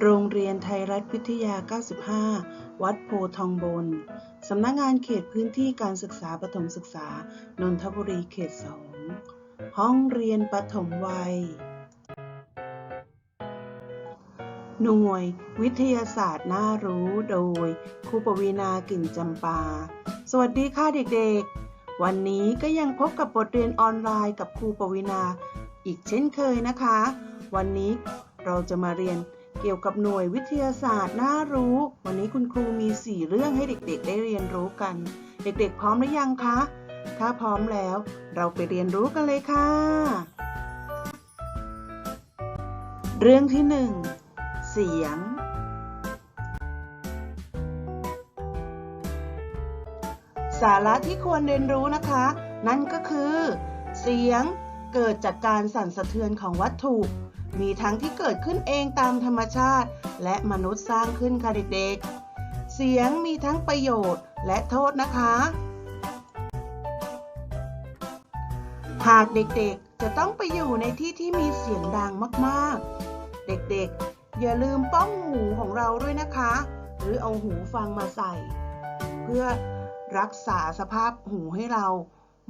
โรงเรียนไทยรัฐวิทยา 95 วัดโพทองบน สำนักงานเขตพื้นที่การศึกษาประถมศึกษา นนทบุรีเขต 2 ห้องเรียนประถมวัย หน่วย วิทยาศาสตร์น่ารู้โดยครูปวีณากลิ่นจำปา สวัสดีค่ะเด็กๆ วันนี้ก็ยังพบกับบทเรียนออนไลน์กับครูปวีณาอีกเช่นเคยนะคะ วันนี้เราจะมาเรียน เกี่ยวกับหน่วยวิทยาศาสตร์น่ารู้ วันนี้คุณครูมี 4 เรื่องให้เด็กๆ ได้เรียนรู้กัน เด็กๆ พร้อมหรือยังคะ ถ้าพร้อมแล้ว เราไปเรียนรู้กันเลยค่ะ เรื่องที่ 1 เสียง สาระที่ควรเรียนรู้นะคะ นั่นก็คือ เสียงเกิดจากการสั่นสะเทือนของวัตถุ มีทั้งที่เกิดขึ้นเองตามธรรมชาติ และมนุษย์สร้างขึ้นค่ะเด็กๆ เสียงมีทั้งประโยชน์และโทษนะคะ หากเด็กๆจะต้องไปอยู่ในที่ที่มีเสียงดังมากๆ เด็กๆ อย่าลืมป้องหูของเราด้วยนะคะ หรือเอาหูฟังมาใส่ เพื่อรักษาสภาพหูให้เรา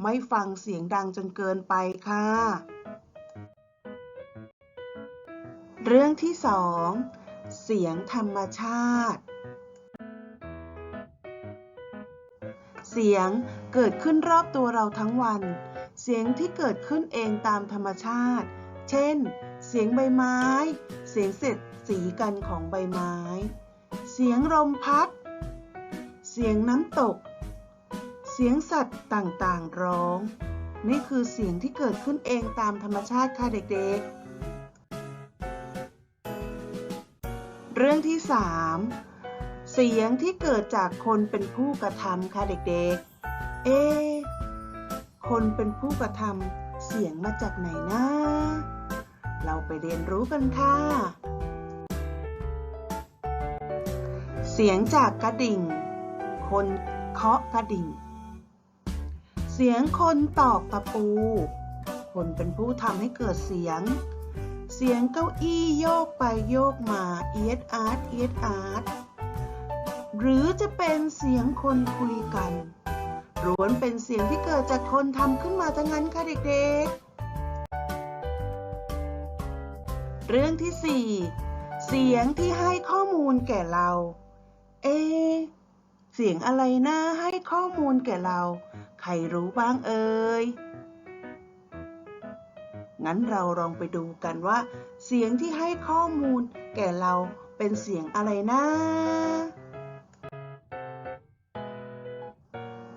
ไม่ฟังเสียงดังจนเกินไปค่ะ เรื่องที่สองเสียงธรรมชาติ เสียงเกิดขึ้นรอบตัวเราทั้งวัน เสียงที่เกิดขึ้นเองตามธรรมชาติ เช่น เสียงใบไม้ เสียงเศษสีกันของใบไม้ เสียงลมพัด เสียงน้ำตก เสียงสัตว์ต่างๆร้อง นี่คือเสียงที่เกิดขึ้นเองตามธรรมชาติค่ะเด็กๆ เรื่องที่ 3 เสียงที่เกิดจากคนเป็นผู้กระทำค่ะเด็กๆ เอ๊คนเป็นผู้กระทำเสียงมาจากไหนนะ เราไปเรียนรู้กันค่ะ เสียงจากกระดิ่ง คนเคาะกระดิ่ง เสียงคนตอกตะปู คนเป็นผู้ทำให้เกิดเสียง เสียงเก้าอี้โยกไปโยกมาเอียดอาร์ตเอียดอาร์ตหรือจะเป็นเสียงคนคุยกันล้วนเป็นเสียงที่เกิดจากคนทำขึ้นมาทั้งนั้นค่ะเด็กๆ เรื่องที่ 4 เสียงที่ให้ข้อมูลแก่เรา เอ เสียงอะไรนะให้ข้อมูลแก่เรา ใครรู้บ้างเอ่ย งั้นเราลองไปดูกันว่า เสียงที่ให้ข้อมูลแก่เราเป็นเสียงอะไรนะ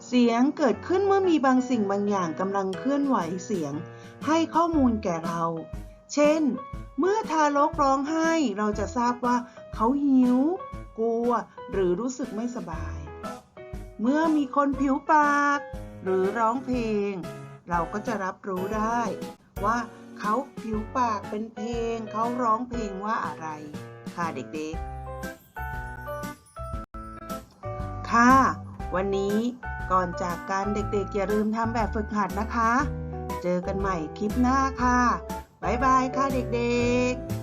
เสียงเกิดขึ้นเมื่อมีบางสิ่งบางอย่างกำลังเคลื่อนไหวเสียง ให้ข้อมูลแก่เรา เช่น เมื่อทารกร้องไห้ เราจะทราบว่าเขาหิว กลัว หรือรู้สึกไม่สบาย เมื่อมีคนผิวปาก หรือร้องเพลง เราก็จะรับรู้ได้ ว่าเขาผิวปากเป็นเพลง เขาร้องเพลงว่าอะไรค่ะเด็กๆ ค่ะ วันนี้ก่อนจากการเด็กๆ อย่าลืมทำแบบฝึกหัดนะคะ เจอกันใหม่คลิปหน้าค่ะ บ๊ายบายค่ะเด็กๆ